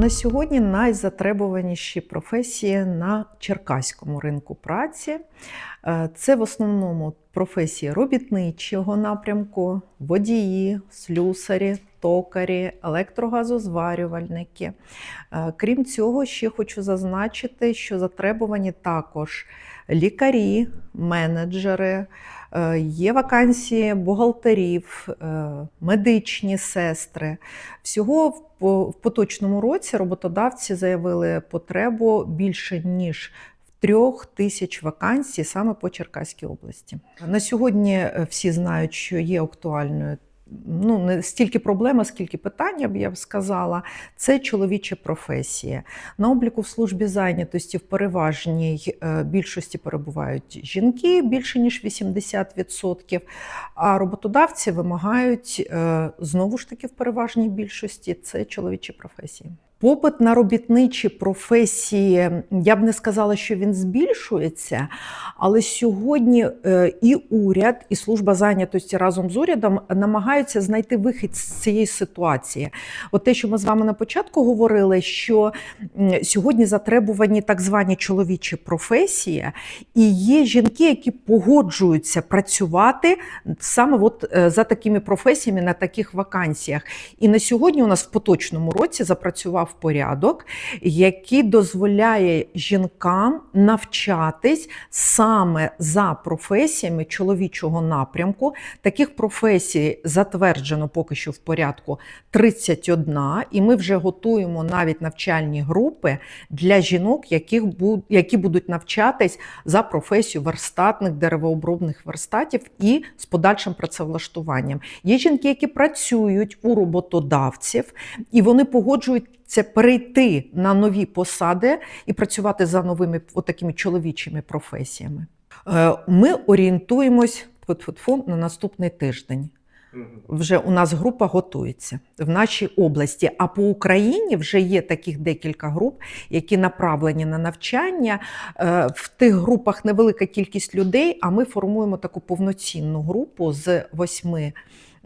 На сьогодні найзатребуваніші професії на черкаському ринку праці. Е, Це в основному професії робітничого напрямку, водії, слюсарі, токарі, електрогазозварювальники. Е, Крім цього, ще хочу зазначити, що затребувані також лікарі, менеджери, е, є вакансії бухгалтерів, е, медичні сестри. Всього в поточному році роботодавці заявили потребу більше ніж трьох тисяч вакансій саме по Черкаській області. На сьогодні всі знають, що є актуальною. Ну, не стільки проблема, скільки питання, б я б сказала, це чоловіча професія. На обліку в службі зайнятості в переважній е, більшості перебувають жінки більше ніж 80%, а роботодавці вимагають е, знову ж таки в переважній більшості це чоловічі професії. Попит на робітничі професії, я б не сказала, що він збільшується, але сьогодні е, і уряд, і служба зайнятості разом з урядом намагаються знайти вихід з цієї ситуації. От те, що ми з вами на початку говорили, що сьогодні затребувані так звані чоловічі професії, і є жінки, які погоджуються працювати саме от е, за такими професіями на таких вакансіях. І на сьогодні у нас в поточному році запрацював порядок, який дозволяє жінкам навчатись саме за професіями чоловічого напрямку. Таких професій затверджено поки що в порядку 31, і ми вже готуємо навіть навчальні групи для жінок, яких які будуть навчатись за професію верстатних деревообробних верстатів і з подальшим працевлаштуванням. Є жінки, які працюють у роботодавців, і вони погоджуються перейти на нові посади і працювати за новими такими чоловічими професіями. Е, Ми орієнтуємось на наступний тиждень. Вже у нас група готується в нашій області. А по Україні вже є таких декілька груп, які направлені на навчання. Е, В тих групах невелика кількість людей, а ми формуємо таку повноцінну групу з восьми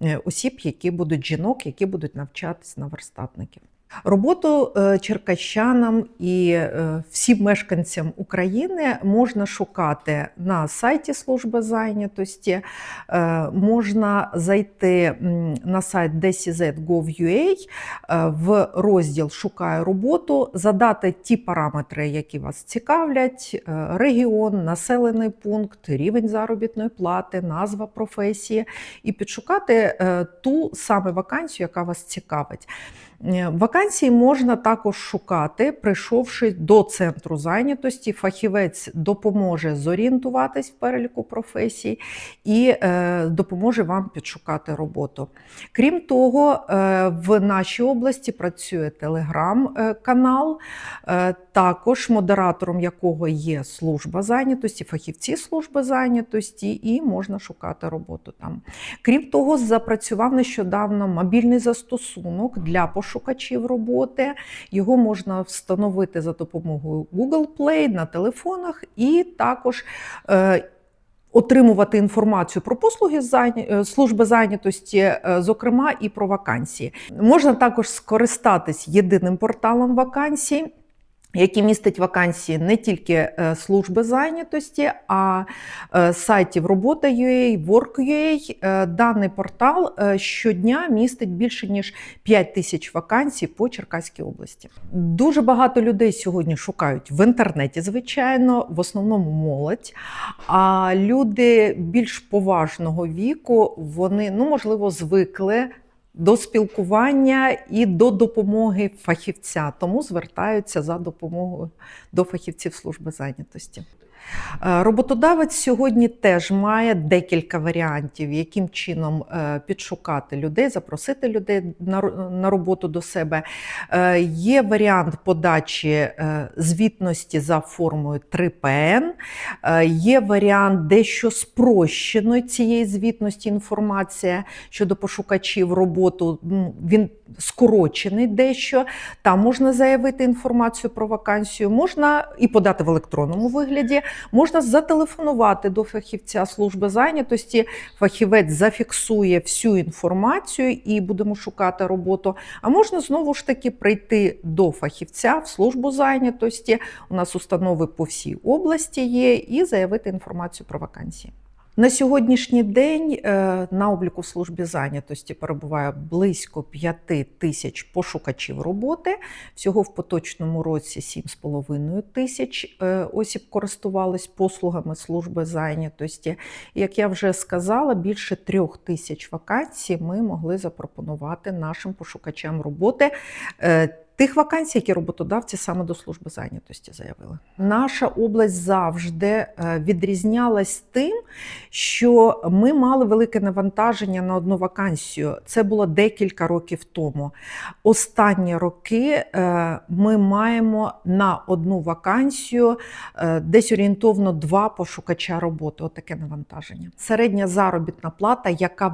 е, осіб, які будуть жінок, які будуть навчатись на верстатників. Роботу е, черкащанам і е, всім мешканцям України можна шукати на сайті служби зайнятості, е, можна зайти на сайт dcz.gov.ua е, в розділ Шукаю роботу, задати ті параметри, які вас цікавлять: регіон, населений пункт, рівень заробітної плати, назва професії, і підшукати ту саме вакансію, яка вас цікавить. Е, Вакансії можна також шукати, прийшовши до центру зайнятості. Фахівець допоможе зорієнтуватись в переліку професій і е, допоможе вам підшукати роботу. Крім того, е, в нашій області працює телеграм-канал, е, також модератором якого є служба зайнятості, фахівці служби зайнятості, і можна шукати роботу там. Крім того, запрацював нещодавно мобільний застосунок для пошукачів роботи. Його можна встановити за допомогою Google Play на телефонах і також. Е, Отримувати інформацію про послуги е, служби зайнятості, е, зокрема і про вакансії. Можна також скористатись єдиним порталом вакансій, який містить вакансії не тільки е, служби зайнятості, а е, сайтів робота.ua, Work.ua. Е, Даний портал щодня містить більше ніж 5 тисяч вакансій по Черкаській області. Дуже багато людей сьогодні шукають в інтернеті, звичайно, в основному молодь. А люди більш поважного віку, вони ну можливо звикли. До спілкування і до допомоги фахівця, тому звертаються за допомогою до фахівців служби зайнятості. Е, Роботодавець сьогодні теж має декілька варіантів, яким чином е, підшукати людей, запросити людей на роботу до себе. Е, Є варіант подачі звітності за формою 3ПН, Е, є варіант дещо спрощеної цієї звітності інформація щодо пошукачів роботу. Він скорочений дещо. Там можна заявити інформацію про вакансію, можна і подати в електронному вигляді, можна зателефонувати до фахівця служби зайнятості. Фахівець зафіксує всю інформацію і будемо шукати роботу. А можна знову ж таки прийти до фахівця в службу зайнятості. У нас установи по всій області є, і заявити інформацію про вакансії. На сьогоднішній день е, на обліку в службі зайнятості перебуває близько 5 тисяч пошукачів роботи. Всього в поточному році 7,5 тисяч е, осіб користувались послугами служби зайнятості. Як я вже сказала, більше трьох тисяч вакансій ми могли запропонувати нашим пошукачам роботи. Тих вакансій, які роботодавці саме до служби зайнятості заявили. Наша область завжди е, відрізнялась тим, що ми мали велике навантаження на одну вакансію. Це було декілька років тому. Останні роки е, ми маємо на одну вакансію е, десь орієнтовно два пошукача роботи. Отаке навантаження. Середня заробітна плата, яка